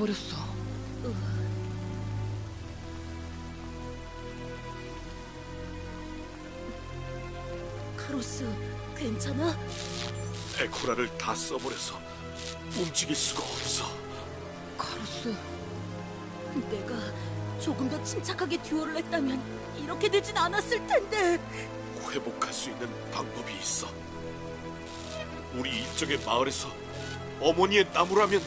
버렸어. 카로스, 괜찮아? 에코라를 다 써버려서 움직일 수가 없어. 카로스, 내가 조금 더 침착하게 듀오를 했다면 이렇게 되진 않았을 텐데. 회복할 수 있는 방법이 있어. 우리 이쪽의 마을에서 어머니의 나무라면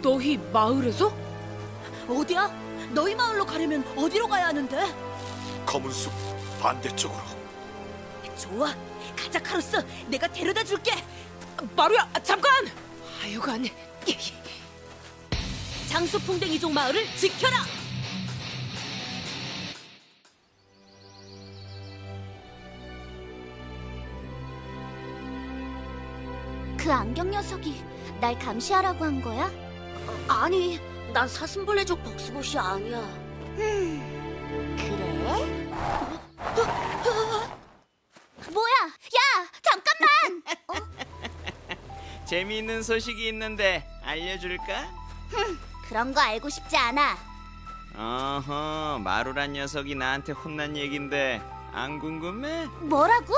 너희 마을에서? 어디야? 너희 마을로 가려면 어디로 가야 하는데? 검은 숲 반대쪽으로. 좋아, 가자 카로스. 내가 데려다 줄게. 마루야, 아, 잠깐! 하여간 장수풍뎅이족 마을을 지켜라. 그 안경 녀석이 날 감시하라고 한 거야? 아니, 난 사슴벌레족 벅스봇이 아니야. 그래? 뭐야? 야, 잠깐만! 재미있는 소식이 있는데 알려줄까? 그런 거 알고 싶지 않아. 어허 마루란 녀석이 나한테 혼난 얘긴데 안 궁금해? 뭐라고?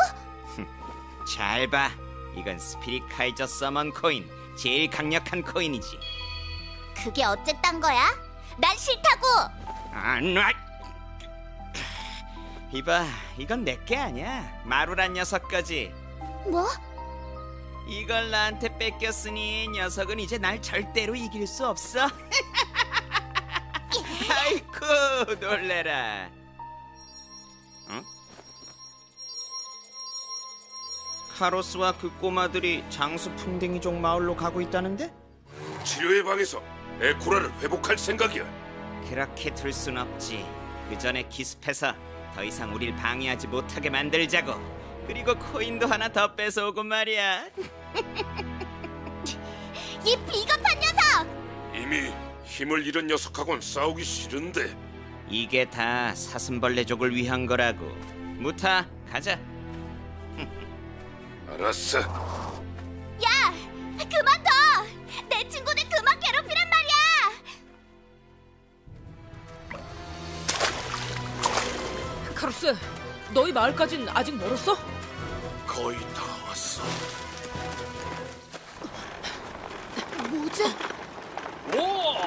잘 봐. 이건 스피릿 카이저 서먼 코인. 제일 강력한 코인이지. 그게 어쨌단 거야? 난 싫다고! 안 놔. 이봐, 이건 내게 아니야. 마루란 녀석 거지. 뭐? 이걸 나한테 뺏겼으니 녀석은 이제 날 절대로 이길 수 없어. 아이쿠 놀래라. 응? 카로스와 그 꼬마들이 장수 풍뎅이족 마을로 가고 있다는데? 치료의 방에서 에코라를 회복할 생각이야. 그렇게 둘 순 없지. 그 전에 기습해서 더 이상 우릴 방해하지 못하게 만들자고. 그리고 코인도 하나 더 뺏어오고 말이야. 이 비겁한 녀석! 이미 힘을 잃은 녀석하고는 싸우기 싫은데 이게 다 사슴벌레족을 위한 거라고. 무타, 가자. 알았어. 야! 그만둬! 카로스, 너희 마을까진 아직 멀었어? 거의 다 왔어. 뭐지? 와!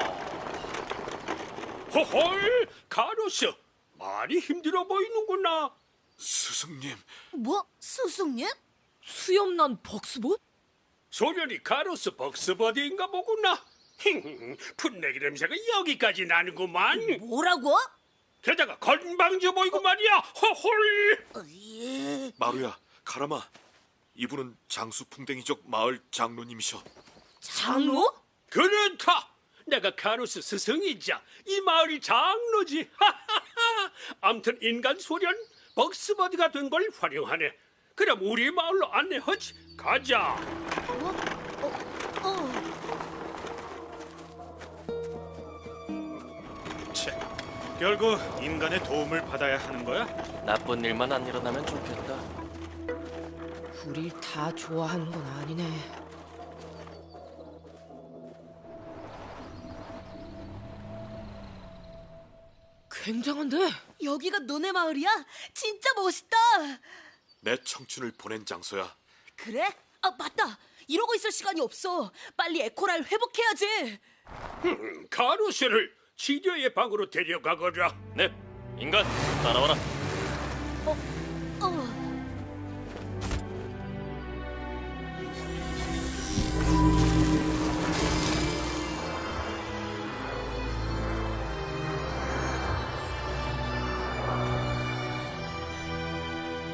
호헐! 가로스! 많이 힘들어 보이는구나. 스승님, 뭐? 스승님? 수염난 벅스봇? 소련이 가로스 벅스버디인가 보구나. 힝, 풋내기 냄새가 여기까지 나는구만. 뭐라고? 게다가 건방져 보이고 말이야. 호헐! 으이, 마루야, 가라마. 이분은 장수 풍뎅이족 마을 장로님이셔. 장로? 그렇다. 내가 가로스 스승이자 이 마을의 장로지. 하하하. 암튼 인간 소련 벅스버디가 된 걸 활용하네. 그럼 우리 마을로 안내하지. 가자. 어, 결국 인간의 도움을 받아야 하는 거야? 나쁜 일만 안 일어나면 좋겠다. 우릴 다 좋아하는 건 아니네. 굉장한데? 여기가 너네 마을이야? 진짜 멋있다. 내 청춘을 보낸 장소야. 그래? 아 맞다. 이러고 있을 시간이 없어. 빨리 에코라를 회복해야지. 가로스를 치료의 방으로 데려가거라. 네, 인간 따라와라. 어.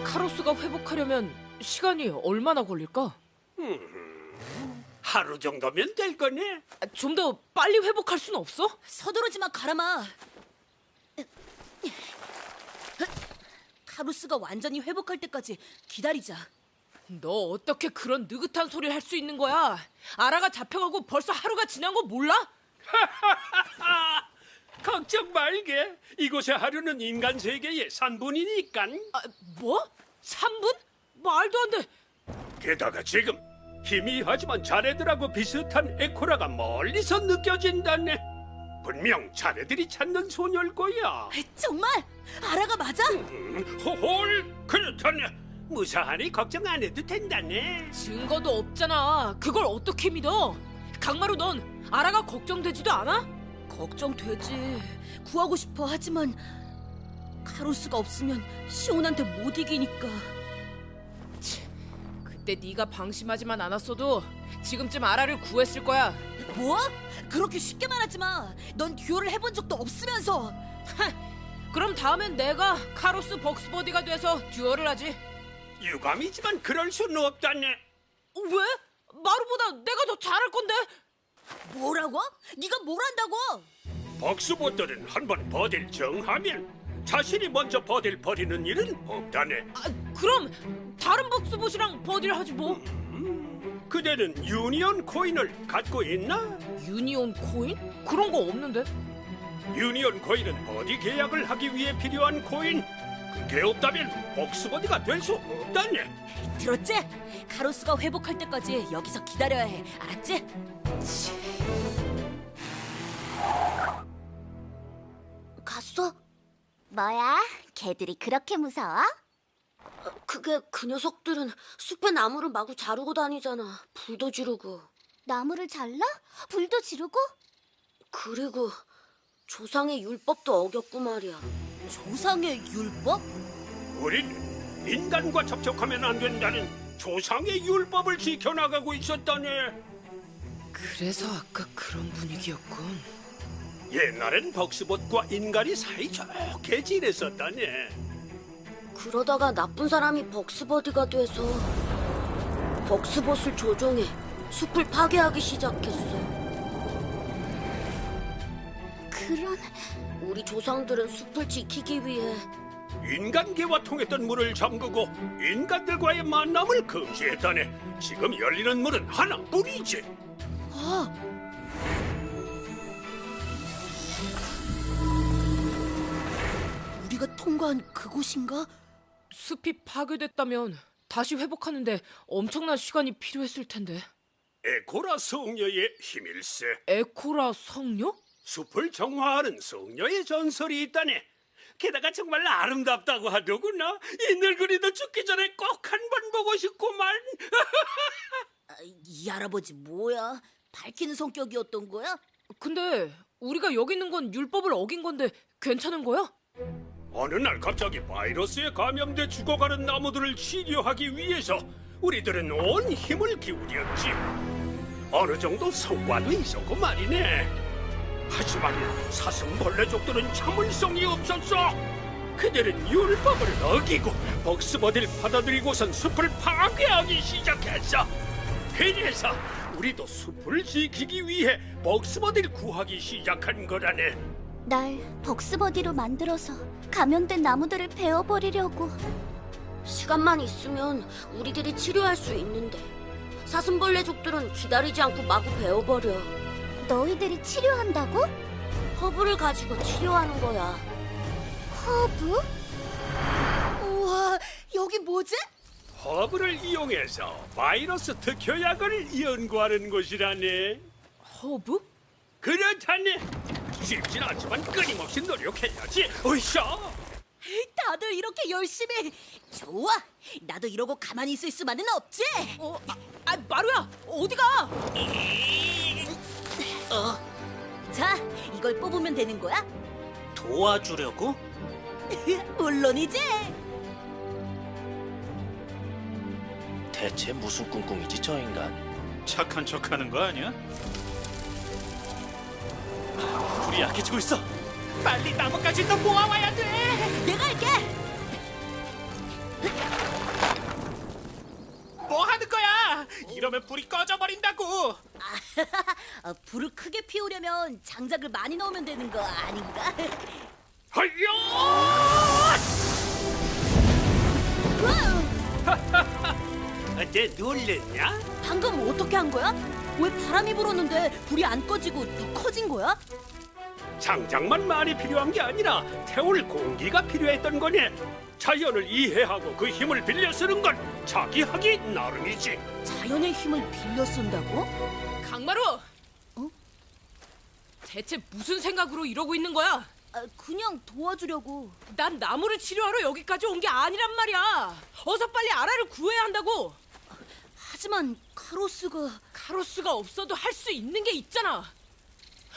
카로스가 회복하려면 시간이 얼마나 걸릴까? 하루 정도면 될 거네. 좀 더 빨리 회복할 순 없어? 서두르지 마, 가라마. 카루스가 완전히 회복할 때까지 기다리자. 너 어떻게 그런 느긋한 소리를 할 수 있는 거야? 아라가 잡혀가고 벌써 하루가 지난 거 몰라? 걱정 말게. 이곳의 하루는 인간 세계의 3분이니까. 아, 뭐? 3분? 말도 안 돼. 게다가 지금 희미하지만 자네들하고 비슷한 에코라가 멀리서 느껴진다네. 분명 자네들이 찾는 소녀일 거야. 정말 아라가 맞아? 음, 호홀 그렇다네. 무사하니 걱정 안 해도 된다네. 증거도 없잖아. 그걸 어떻게 믿어? 강마루 넌 아라가 걱정되지도 않아? 걱정되지. 구하고 싶어 하지만 카로스가 없으면 시온한테 못 이기니까. 그때 네가 방심하지만 않았어도 지금쯤 아라를 구했을 거야. 뭐? 그렇게 쉽게 말하지 마. 넌 듀오를 해본 적도 없으면서. 그럼 다음엔 내가 카로스 벅스버디가 돼서 듀얼을 하지. 유감이지만 그럴 수는 없다네. 왜? 마루보다 내가 더 잘할 건데. 뭐라고? 네가 뭘 한다고? 벅스보들은 한번 버딜 정하면 자신이 먼저 버딜 버리는 일은 없다네. 아, 그럼 다른 벅스봇이랑 버디를 하지 뭐. 그대는 유니온 코인을 갖고 있나? 유니온 코인? 그런 거 없는데. 유니온 코인은 버디 계약을 하기 위해 필요한 코인. 그게 없다면 벅스버디가 될 수 없다네. 들었지? 카로스가 회복할 때까지 여기서 기다려야 해. 알았지? 갔어? 뭐야? 걔들이 그렇게 무서워? 그게 그 녀석들은 숲의 나무를 마구 자르고 다니잖아. 불도 지르고. 나무를 잘라? 불도 지르고? 그리고 조상의 율법도 어겼고 말이야. 조상의 율법? 우리는 인간과 접촉하면 안 된다는 조상의 율법을 지켜나가고 있었다네. 그래서 아까 그런 분위기였군. 옛날엔 벅스봇과 인간이 사이좋게 지냈었다네. 그러다가 나쁜 사람이 벅스버디가 돼서 벅스봇을 조종해 숲을 파괴하기 시작했어. 그런 우리 조상들은 숲을 지키기 위해 인간계와 통했던 문을 잠그고 인간들과의 만남을 금지했다네. 지금 열리는 문은 하나뿐이지. 우 리가 통과한 그곳인가? 숲이 파괴됐다면 다시 회복하는데 엄청난 시간이 필요했을 텐데. 에코라 성녀의 힘일세. 에코라 성녀? 숲을 정화하는 성녀의 전설이 있다네. 게다가 정말 아름답다고 하더구나. 이 늙은이도 죽기 전에 꼭 한 번 보고 싶구만. 아, 이 할아버지 뭐야? 밝히는 성격이었던 거야? 근데 우리가 여기 있는 건 율법을 어긴 건데 괜찮은 거야? 어느 날 갑자기 바이러스에 감염돼 죽어가는 나무들을 치료하기 위해서 우리들은 온 힘을 기울였지. 어느 정도 성과도 있었고 말이네. 하지만 사슴벌레족들은 참을성이 없었어. 그들은 율법을 어기고 벅스버디를 받아들이고선 숲을 파괴하기 시작했어. 그래서 우리도 숲을 지키기 위해 벅스버디를 구하기 시작한 거라네. 날 벅스버디로 만들어서 감염된 나무들을 베어버리려고 시간만 있으면 우리들이 치료할 수 있는데 사슴벌레족들은 기다리지 않고 마구 베어버려. 너희들이 치료한다고? 허브를 가지고 치료하는 거야. 허브? 우와, 여기 뭐지? 허브를 이용해서 바이러스 특효약을 연구하는 곳이라네. 허브? 그렇다네. 쉽진 않지만 끊임없이 노력해야지. 으쌰. 다들 이렇게 열심히. 좋아. 나도 이러고 가만히 있을 수만은 없지. 어, 아, 아 마루야 어디가? 자, 이걸 뽑으면 되는 거야? 도와주려고? 물론이지. 대체 무슨 꿍꿍이지 저 인간? 착한 척하는 거 아니야? 불이 약해지고 있어. 빨리 나뭇가지 더 모아와야 돼. 내가 할게. 뭐 하는 거야? 이러면 불이 꺼져버린다고. 아, 불을 크게 피우려면 장작을 많이 넣으면 되는 거 아닌가? 하야! 어때 놀랬냐? 방금 어떻게 한 거야? 왜 바람이 불었는데 불이 안 꺼지고 더 커진 거야? 장작만 많이 필요한 게 아니라 태울 공기가 필요했던 거니 자연을 이해하고 그 힘을 빌려 쓰는 건 자기 하기 나름이지 자연의 힘을 빌려 쓴다고? 강마루! 대체 무슨 생각으로 이러고 있는 거야? 아, 그냥 도와주려고. 난 나무를 치료하러 여기까지 온 게 아니란 말이야. 어서 빨리 아라를 구해야 한다고. 하지만 카로스가 카로스가 없어도 할 수 있는 게 있잖아.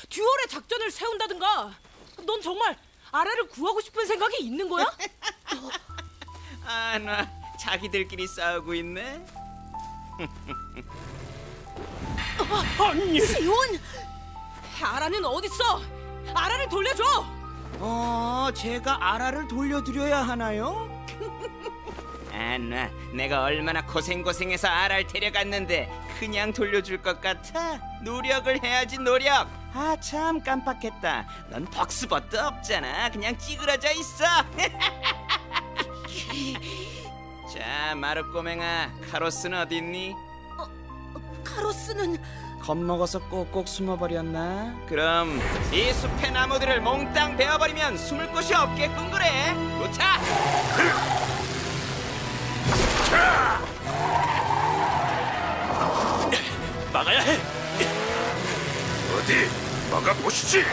듀얼의 작전을 세운다든가. 넌 정말 아라를 구하고 싶은 생각이 있는 거야? 아, 나 자기들끼리 싸우고 있네. 아니 시온 아라는 어딨어? 아라를 돌려줘. 어, 제가 아라를 돌려드려야 하나요? 안나, 내가 얼마나 고생고생해서 아라를 데려갔는데 그냥 돌려줄 것 같아? 노력을 해야지 노력. 아 참 깜빡했다. 넌 벅스버트 없잖아. 그냥 찌그러져 있어. 자, 마루 꼬맹아, 카로스는 어딨니? 카로스는 겁먹어서 꼭꼭 숨어버렸나? 그럼 이 숲의 나무들을 몽땅 베어버리면 숨을 곳이 없겠군 그래 우타! 막아야 해. 어디 막아 보시지.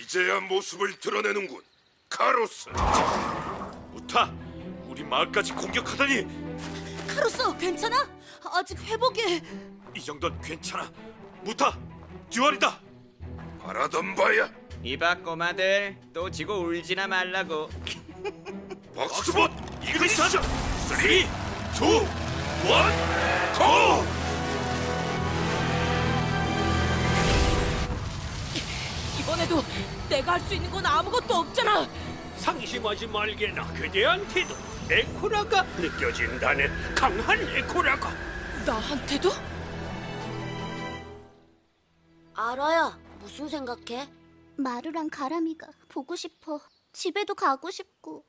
이제야 모습을 드러내는군, 카로스. 우타, 우리 마을까지 공격하다니 카로스 괜찮아? 아직 회복에 이 정도는 괜찮아. 무타, 듀얼이다. 바라던 바야. 이봐 꼬마들. 또 지고 울지나 말라고. 박스봇 이글리스! 3, 2, 1, 고! 이번에도 내가 할 수 있는 건 아무것도 없잖아. 상심하지 말게나 그대한 태도. 에코라가 느껴진다네. 강한 에코라가. 나한테도? 아라야, 무슨 생각해? 마루랑 가람이가 보고 싶어. 집에도 가고 싶고.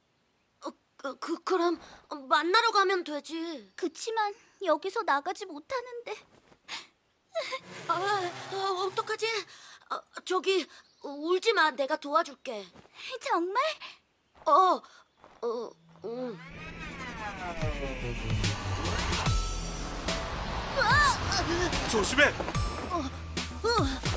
어, 그, 그 그럼 만나러 가면 되지. 그치만 여기서 나가지 못하는데. 아, 아 어떡하지? 아, 저기 울지 마. 내가 도와줄게. 정말? 어, 어, 응. 조심해. 에이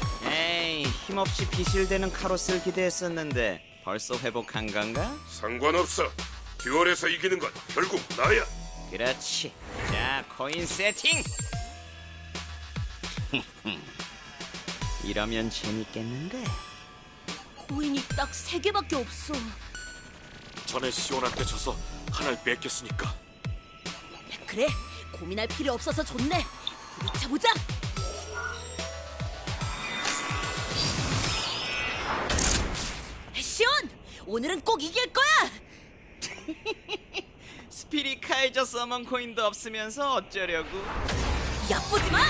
힘없이 비실대는 카로스를 기대했었는데 벌써 회복한 건가? 상관없어. 듀얼에서 이기는 건 결국 나야. 그렇지 자 코인 세팅 이러면 재밌겠는데 코인이 딱 세 개밖에 없어. 전에 시온한테 져서 하나를 뺏겼으니까. 그래, 고민할 필요 없어서 좋네. 부딪혀보자. 오늘은 꼭 이길 거야. 스피릿 카이저 서먼 코인도 없으면서 어쩌려고 얕보지 마.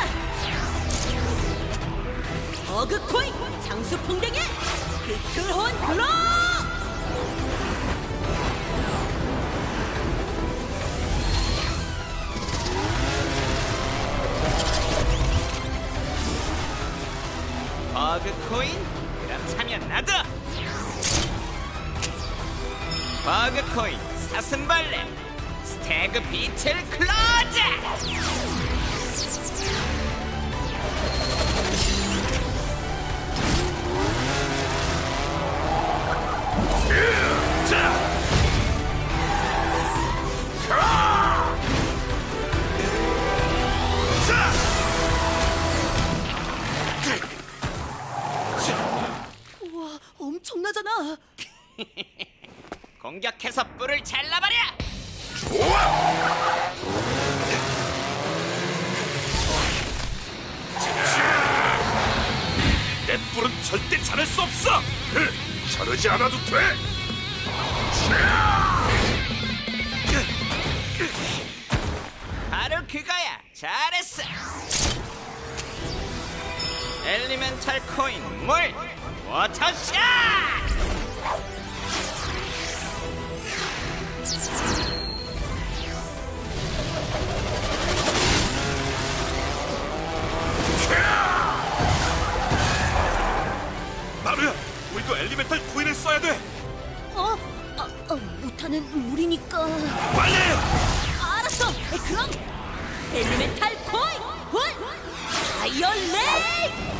어그 코인 장수 풍뎅이 비틀혼 블로. 버그 코인? 버그 코인 사슴벌레 스태그 비틀 클로즈 우와, 엄청나잖아. 공격해서 뿔을 잘라버려 내 뿔은 절대 자를 수 없어. 자르지 않아도 돼. 바로 그거야. 잘했어. 엘리멘탈 코인 물 워터샷 마루야! 우리도 엘리멘탈 코인을 써야 돼. 어? 아, 어, 못하는 물이니까. 빨리! 알았어. 그럼 엘리멘탈 코인, 원, 다이얼 레이.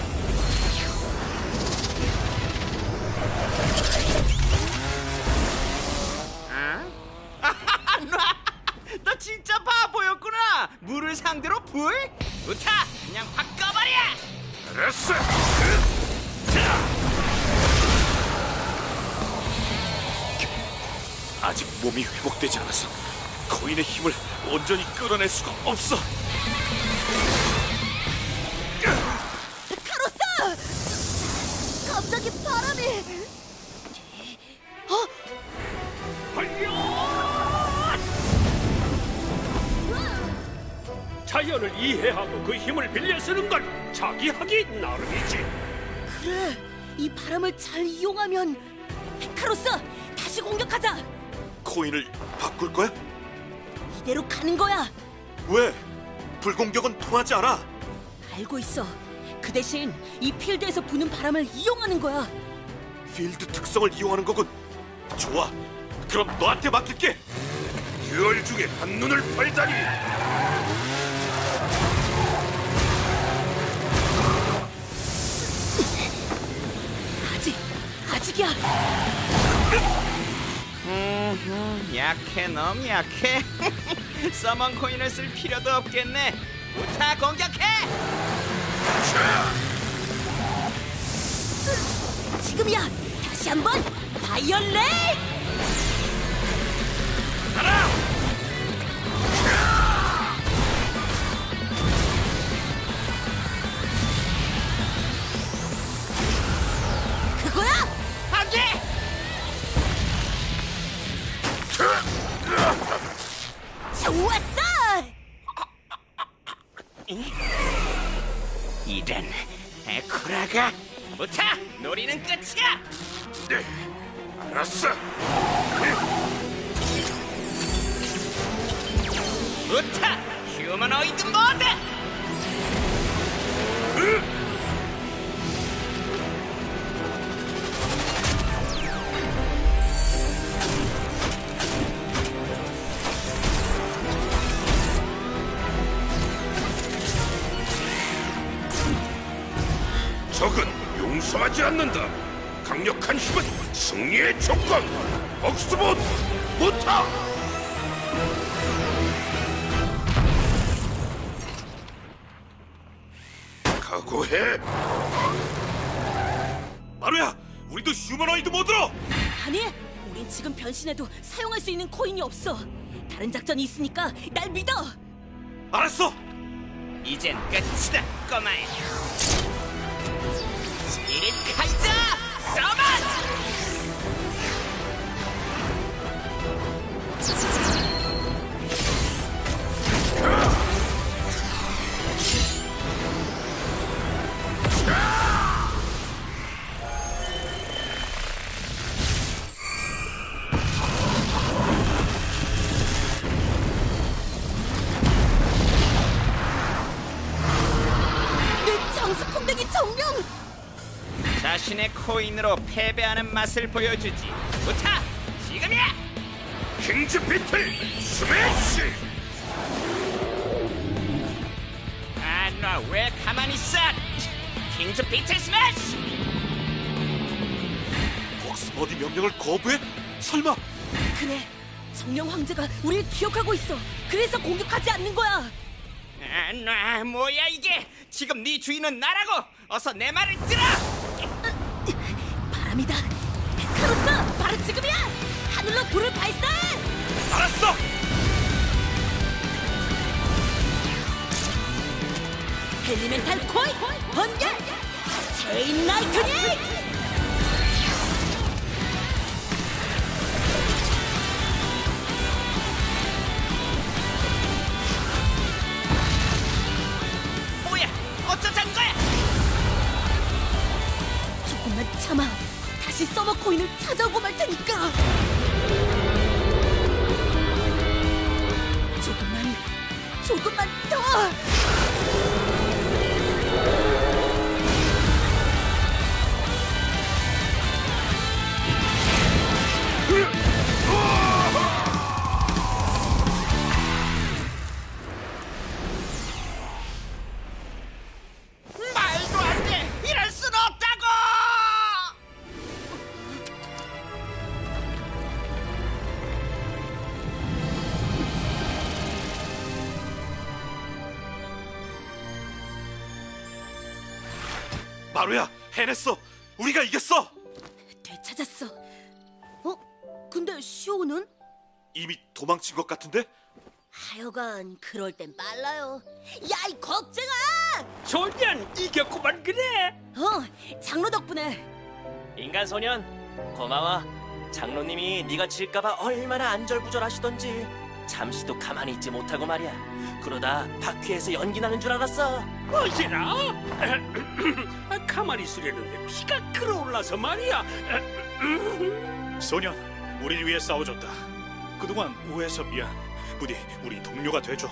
아직 몸이 회복되지 않아서 코인의 힘을 온전히 끌어낼 수가 없어. 카로사! 갑자기 바람이. 자연을 이해하고 그 힘을 빌려 쓰는 건 자기 하기 나름이지. 그래, 이 바람을 잘 이용하면 카로사 다시 공격하자. 코인을 바꿀 거야? 이대로 가는 거야. 왜? 불공격은 통하지 않아. 알고 있어. 그 대신 이 필드에서 부는 바람을 이용하는 거야. 필드 특성을 이용하는 거군. 좋아. 그럼 너한테 맡길게. 듀얼 중에 한눈을 팔다니. 아직이야. 음, 약해, 너무 약해. 서먼 코인을 쓸 필요도 없겠네. 우타 공격해. 지금이야. 다시 한번 바이올렛! 용서하지 않는다. 강력한 힘은 승리의 조건. 옥스본 못하. 각오해. 마루야, 우리도 휴머노이드 모드로. 아니, 우린 지금 변신해도 사용할 수 있는 코인이 없어. 다른 작전이 있으니까 날 믿어. 알았어. 이젠 끝이다, 꼬마야. 스피릿 카이자 서먼! 코인으로 패배하는 맛을 보여주지. 우타, 지금이야! 킹즈 비틀 스매시. 아, 너왜 가만히 있어? 킹즈 비틀 스매시! 옥스버디 명령을 거부해? 설마 그래, 정령 황제가 우리를 기억하고 있어. 그래서 공격하지 않는 거야. 아, 너 뭐야 이게? 지금 네 주인은 나라고! 어서 내 말을 들어! 바람이다. 카로스, 바로 지금이야. 하늘로 불을 발사해. 알았어. 엘리멘탈 코인 번개 체인 라이트닝. 다시 서머 코인을 찾아오고 말 테니까. 조금만, 조금만 더. 마루야, 해냈어. 우리가 이겼어. 되찾았어. 어? 근데 시오는? 이미 도망친 것 같은데? 하여간 그럴 땐 빨라요. 야 이 겁쟁아! 소년 이겼구만 그래. 어 장로 덕분에 인간 소년 고마워. 장로님이 네가 질까봐 얼마나 안절부절하시던지 잠시도 가만히 있지 못하고 말이야. 그러다 바퀴에서 연기 나는 줄 알았어. 뭐지라? 아, 가만히 있으려는데 피가 끓어올라서 말이야. 소년, 우리를 위해 싸워줬다. 그동안 오해해서 미안. 부디 우리 동료가 돼줘.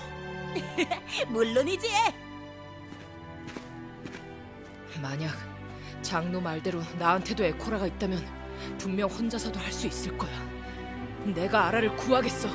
물론이지. 만약 장로 말대로 나한테도 에코라가 있다면 분명 혼자서도 할 수 있을 거야. 내가 아라를 구하겠어.